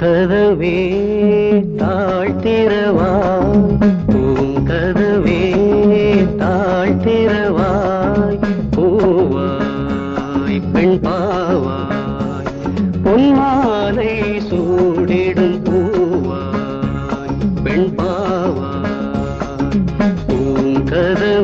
கதவே தாழ்த்திரவாய் பூங்கதவே தாழ்த்திரவாய் பூவாய் பெண் பாவாய். பொன்மாலை சூடிடும் பூவாய் பெண் பாவாய். பூங்கதவே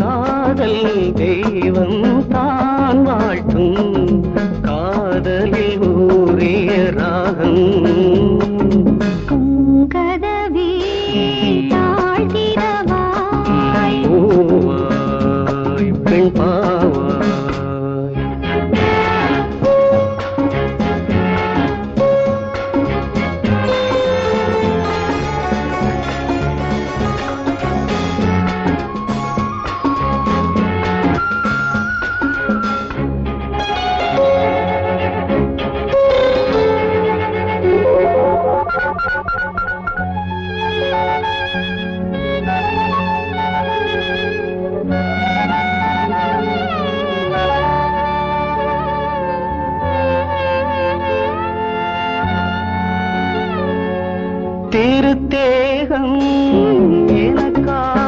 காதல் தெய்வம் தான் வாழ்த்தும். திருத்தேகம் எனக்காகும்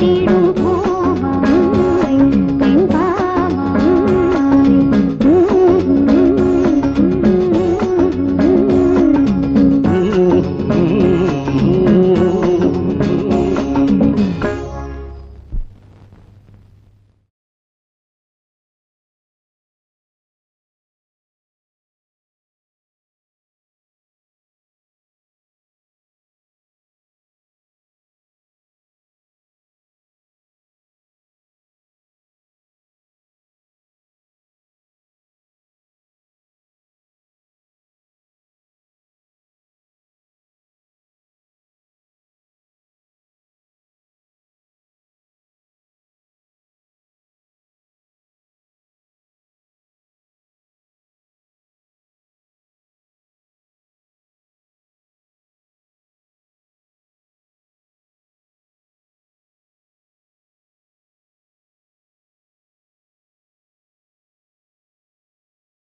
ஓடிட